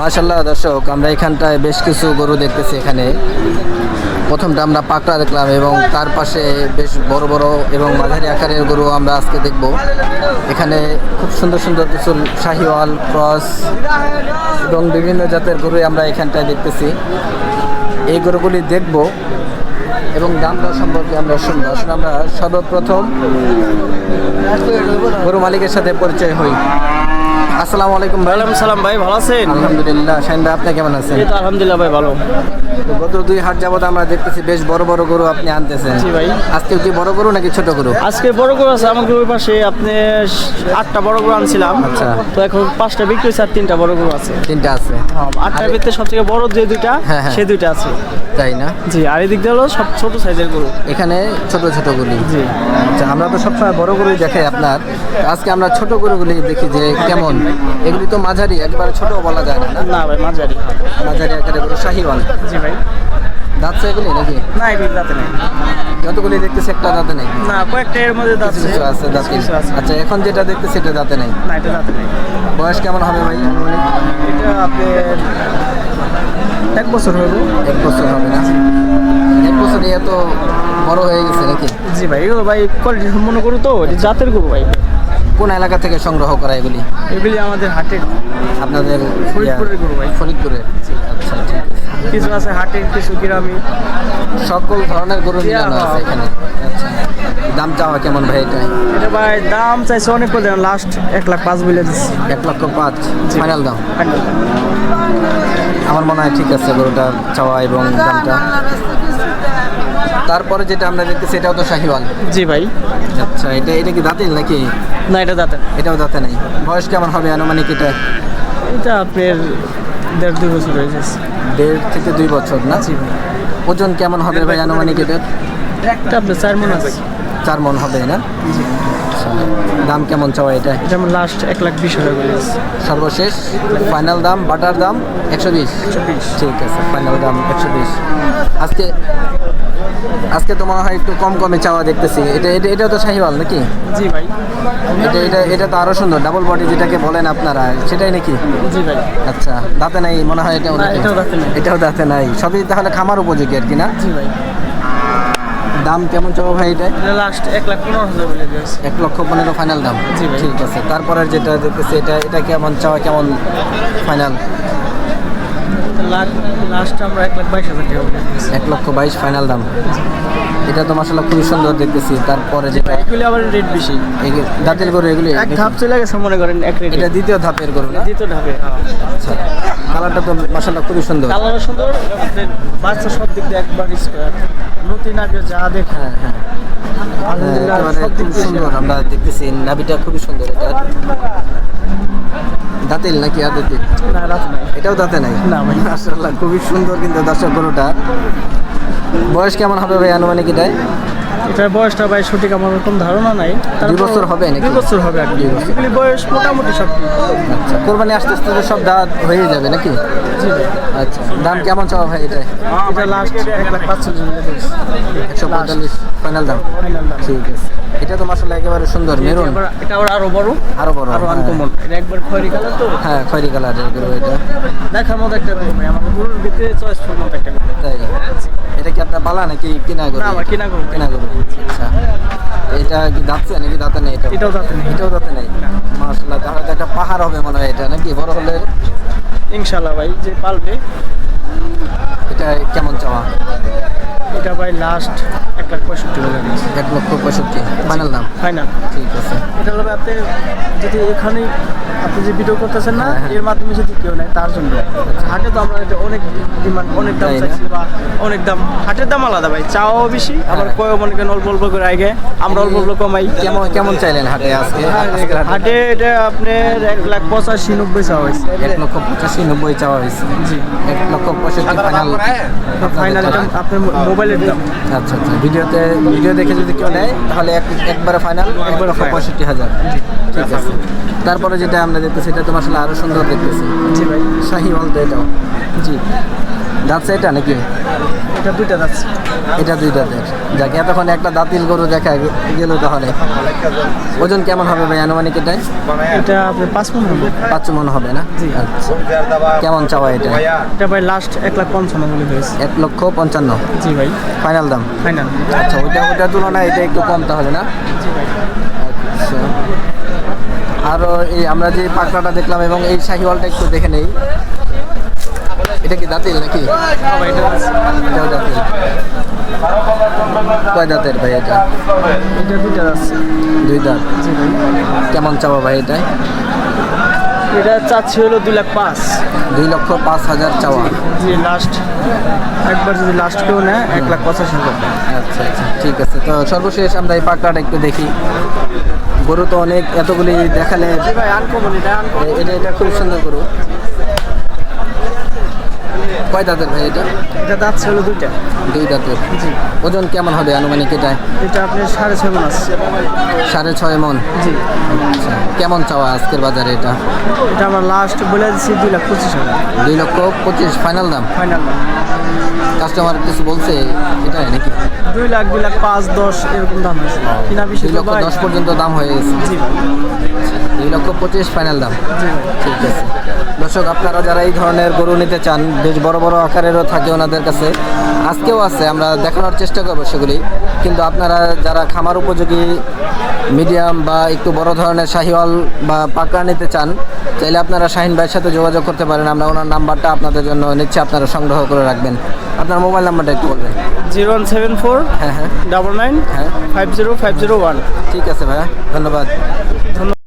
মাশাল্লাহ দর্শক, আমরা এখানটায় বেশ কিছু গরু দেখতেছি এখানে। প্রথমটা আমরা পাকড়া দেখলাম এবং তার পাশে বেশ বড় বড় এবং মাঝারি আকারের গরু আমরা আজকে দেখব। এখানে খুব সুন্দর সুন্দর কিছু শাহিওয়াল, ক্রস এবং বিভিন্ন জাতের গরু আমরা এখানটায় দেখতেছি। এই গরুগুলি দেখব এবং দাম দর সম্পর্কে আমরা শুনব। আসলে আমরা সর্বপ্রথম গরু মালিকের সাথে পরিচয় হই। আসসালামু আলাইকুম ভাই। ওয়ালাইকুম সালাম ভাই ভালো আছেন? আলহামদুলিল্লাহ শাহিন ভাই আপনি কেমন আছেন? এই তো আলহামদুলিল্লাহ ভাই ভালো। তো গত দুই হাট যাবত আমরা দেখতেছি বেশ বড় বড় গরু আপনি আনতেছেন। জি ভাই। আজকে কি বড় গরু নাকি ছোট গরু? আজকে বড় গরু আছে আমাকে ওই পাশে আপনি আটটা বড় গরু আনছিলাম। আচ্ছা। তো এখন পাঁচটা বিক্রি হয়েছে আর তিনটা বড় গরু আছে। তিনটা আছে। আটটার ভিতরে সবথেকে বড় যে দুইটা হ্যাঁ, হ্যাঁ। সে দুইটা আছে। তাই না? জি আর এদিক দিয়ে হলো সব ছোট সাইজের গরু। এখানে ছোট ছোট গুলি জি। আচ্ছা আমরা তো সবসময় বড় গরুই দেখাই আপনার। আজকে আমরা ছোট গরুগুলি দেখি যে কেমন। এগুলি তো মাঝারি একবারে ছোট বলা যায় না না? ভাই মাঝারি মাঝারি আকারে গরু শাহিওয়াল জি ভাই। দাঁতছে এগুলি নাকি? না এগুলি দাঁতে নেই। যতগুলি দেখতেছি একটা দাঁতে নেই। না কয়েকটা এর মধ্যে দাঁত কিছু আছে দাঁতে আছে। আচ্ছা এখন যেটা দেখতেছি এটা দাঁতে নেই। না এটা দাঁতে নেই। বয়স কেমন হবে ভাই এটা আপনার এক বছর হলো এক বছর হবে না? এক বছর এত বড় হয়ে গেছে নাকি? জি ভাই এগুলো ভাই কোয়ালিটি সম্পন্ন গরু তো জাতের গরু ভাই। কোন এলাকা থেকে সংগ্রহ করা এগুলি? এগুলি আমাদের হাটের। আপনাদের ফরিদপুরের গরু ভাই। ফরিদপুরের। আচ্ছা ঠিক আছে কিছু আছে হাটের কিছু গ্রামে। সকল ধরনের গরু মিলানো আছে এখানে। আচ্ছা দাম চাওয়া কেমন ভাই এটা এটা ভাই দাম চাইছে অনেক করে লাস্ট এক লাখ পাঁচ বলে দিচ্ছি এক লক্ষ পাঁচ ফাইনাল দাম? আমার মনে হয় ঠিক আছে গরুটা চাওয়া এবং দামটা। তারপরে যেটা আমরা দেখতেছি এটাও তো শাহিওয়াল। জি ভাই। আচ্ছা এটা এটা কি দাঁতিল নাকি? না এটা দাঁতে এটাও দাঁতে নাই। বয়স কেমন হবে আনুমানিক এটা? এটা আপনার দেড় দুই বছর হয়ে যাচ্ছে দেড় থেকে দুই বছর না? জি ভাই। ওজন কেমন হবে ভাই আনুমানিক এটার? একটা আপনার চার মনে আছে। চার মন হবে না? জি। আচ্ছা দাম কেমন চাওয়া এটা? এটা আমার লাস্ট এক লাখ বিশ হাজার সর্বশেষ ফাইনাল দাম বাটার দাম একশো বিশ। ঠিক আছে ফাইনাল দাম একশো বিশ। আজকে আজকে তো মনে হয় একটু কম কমে চাওয়া দেখতেছি। এটা এটা এটাও তো শাহিওয়াল নাকি? জি ভাই। এটা এটা এটা তো আরও সুন্দর। ডাবল বডি যেটাকে বলেন আপনারা সেটাই নাকি? জি ভাই। আচ্ছা দাঁতে নাই মনে হয় এটাও এটাও দাঁতে নাই। সবই তাহলে খামার উপযোগী আর কি না? জি ভাই। দাম কেমন চাওয়া ভাই এটা? এটা লাস্ট এক লাখ পনেরো হাজার বলে দিয়েছে। এক লক্ষ পনেরো ফাইনাল দাম। জি ভাই। ঠিক আছে। তারপরে যেটা দেখতেছি এটা এটা কেমন চাওয়া কেমন ফাইনাল লাখ লাস্ট আমরা এক লাখ বাইশ হাজার টাকা এক লক্ষ বাইশ ফাইনাল দাম। এটা তো মশলা খুবই সুন্দর দেখতেছি। তারপরে যেটা এগুলি আবার রেট বেশি। দাঁতের গরু এগুলি এক ধাপ চলে গেছে মনে করেন এক রেট এটা দ্বিতীয় ধাপের গরু দ্বিতীয় ধাপে হ্যাঁ। আচ্ছা। কালারটা তো মশলা খুবই সুন্দর। কালার সুন্দর বাচ্চা সব দিক দিয়ে একবার স্কোয়ার নতুন আগে যা দেখে হ্যাঁ হ্যাঁ। আলহামদুলিল্লাহ সব দিক দিয়ে সুন্দর। আমরা দেখতেছি নাভিটা খুবই সুন্দর এটা। দাঁতিল নাকি আদাতিল না রাত নাই। এটাও দাঁতে নাই? না ভাই। মাশাআল্লাহ খুবই সুন্দর কিন্তু দর্শক গরুটা। বয়স কেমন হবে ভাই আনুমানিক এটাই? এটার বয়সটা ভাই সঠিক আমার কোনো ধারণা নাই। তারপর- বছর হবে নাকি? দুই বছর হবে আর কি। এগুলি বয়স মোটামুটি সব। আচ্ছা কোরবানি আস্তে আস্তে তো সব দাঁত হয়ে যাবে নাকি? আচ্ছা দাম কেমন চাওয়া ভাই এটা এটা লাস্ট এক লাখ পাঁচচল্লিশ। একশো পঁয়তাল্লিশ ফাইনাল দাম। ফাইনাল দাম। ঠিক আছে। এটা তো মাসাল্লাহ একেবারে সুন্দর মেরুন। এটা আবার আরও বড় আরও বড় আরও হ্যাঁ। আনকমন। এটা একবার খয়রি কালার তো? হ্যাঁ খয়রি কালারের গরু এটা। দেখার মতো একটা গরু ভাই আমার গরুর ভিতরে চয়েস ফুল মতো একটা গরু তাই। এটা কি আপনার পালা নাকি কিনা গরু না, আমার কিনা গরু। কিনা গরু আচ্ছা। এটা কি দাঁতছে নাকি দাঁতে নেই এটা? এটাও দাঁতে নেই। এটাও দাঁতে নেই। মাসাল্লাহ তাহলে একটা পাহাড় হবে মনে হয় এটা নাকি? বড় হলে? ইনশাল্লাহ ভাই যে পালবে। এটা কেমন চাওয়া? এটা ভাই লাস্ট এক লাখ পঁয়ষট্টি হাজার এক লক্ষ পঁয়ষট্টি। ফাইনাল দাম? ফাইনাল ঠিক আছে। এটা আপনি যদি এখানেই আপনি যে ভিডিও করতেছেন না হ্যাঁ, হ্যাঁ। এর মাধ্যমে যদি কেউ নেয় তার জন্য। হাটে তো আমরা এটা অনেক ডিমান্ড অনেক দাম চাইছি বা অনেক দাম। হাটের দাম আলাদা ভাই চাওয়াও বেশি আবার হ্যাঁ। কয়ও মনে করেন অল্প অল্প করে আগে আমরা অল্প অল্প কমাই। কেমন কেমন চাইলেন হাটে আজকে? হাটে? এটা আপনার এক লাখ পঁচাশি নব্বই চাওয়া হয়েছে। এক লক্ষ পঁচাশি নব্বই চাওয়া হয়েছে। জি। এক লক্ষ পঁয়ষট্টি ফাইনাল ফাইনাল দাম আপনার মোবাইলের দাম। আচ্ছা আচ্ছা। ভিডিওতে ভিডিও দেখে যদি কেউ নেয় তাহলে এক একবারে ফাইনাল এক লক্ষ পঁয়ষট্টি হাজার। ঠিক আছে। তারপরে যেটা আমরা দেখতেছি এটা তো আসলে আরও সুন্দর দেখতেছি। জি ভাই। শাহি বলতে এটাও। জি। যাচ্ছে এটা নাকি? এটা দুইটা যাচ্ছে এটা দুই দাঁতের যাকে এতক্ষণ একটা দাঁতিল গরু দেখা গেল তাহলে। ওজন কেমন হবে ভাই আনুমানিক এটাই এটা আপনার পাঁচ মন হবে। পাঁচ মন হবে না? জি। আচ্ছা। কেমন চাওয়া এটা? এটা ভাই লাস্ট এক লাখ পঞ্চান্ন বলে হয়েছে এক লক্ষ পঞ্চান্ন? জি ভাই। ফাইনাল দাম? ফাইনাল আচ্ছা ওইটা ওইটার তুলনায় এটা একটু কম তাহলে না? জি ভাই। আরও এই আমরা যে পাকড়াটা দেখলাম এবং এই শাহিওয়ালটা একটু দেখে নেই। এটা কি দাঁতিল নাকি। এটাও দাঁতিল। কয় দাঁতের ভাই এটা? এটা দাঁত দুই দাঁত। কেমন চাওয়া ভাই এটা? এটা চাচ্ছি হলো দুই লাখ পাঁচ। দুই লক্ষ পাঁচ হাজার চাওয়া। জি লাস্ট একবার যদি লাস্ট কেউ নেয় এক লাখ পঁচাশি হাজার আচ্ছা আচ্ছা ঠিক আছে। তো সর্বশেষ আমরা এই পাকড়াটা একটু দেখি। গরু তো অনেক এতগুলি দেখালে এটা এটা খুব সুন্দর গরু। কয় দাঁতের ভাই এটা? এটা যাচ্ছে হলো দুইটা। দুই দাঁতের। জি। ওজন কেমন হবে আনুমানিক এটা? এটা আপনি সাড়ে ছয় মন আছে। সাড়ে ছয় মন? জি। আচ্ছা কেমন চাওয়া আজকের বাজারে এটা? এটা আমরা লাস্ট বলে দিচ্ছি দুই লাখ পঁচিশ হাজার। দুই লক্ষ পঁচিশ ফাইনাল দাম? ফাইনাল কাস্টমার কিছু বলছে এটাই নাকি? দুই লাখ দুই লাখ পাঁচ দশ এরকম দাম হয়েছে। কিনা বেশি দুই লক্ষ দশ পর্যন্ত দাম হয়ে গেছে। জি। দুই লক্ষ পঁচিশ ফাইনাল দাম। ঠিক আছে। দর্শক আপনারা যারা এই ধরনের গরু নিতে চান বেশ বড় বড় আকারেরও থাকে ওনাদের কাছে আজকেও আছে আমরা দেখানোর চেষ্টা করব সেগুলি। কিন্তু আপনারা যারা খামার উপযোগী মিডিয়াম বা একটু বড় ধরনের শাহিওয়াল বা পাকড়া নিতে চান চাইলে আপনারা শাহিন ভাইয়ের সাথে যোগাযোগ করতে পারেন। আমরা ওনার নাম্বারটা আপনাদের জন্য নিচ্ছে আপনারা সংগ্রহ করে রাখবেন। আপনার মোবাইল নাম্বারটা একটু বলবেন। জিরো ওয়ান সেভেন ফোর হ্যাঁ হ্যাঁ। ডাবল নাইন হ্যাঁ। Five zero five zero one. ঠিক আছে ভাইয়া ধন্যবাদ। ধন্যবাদ।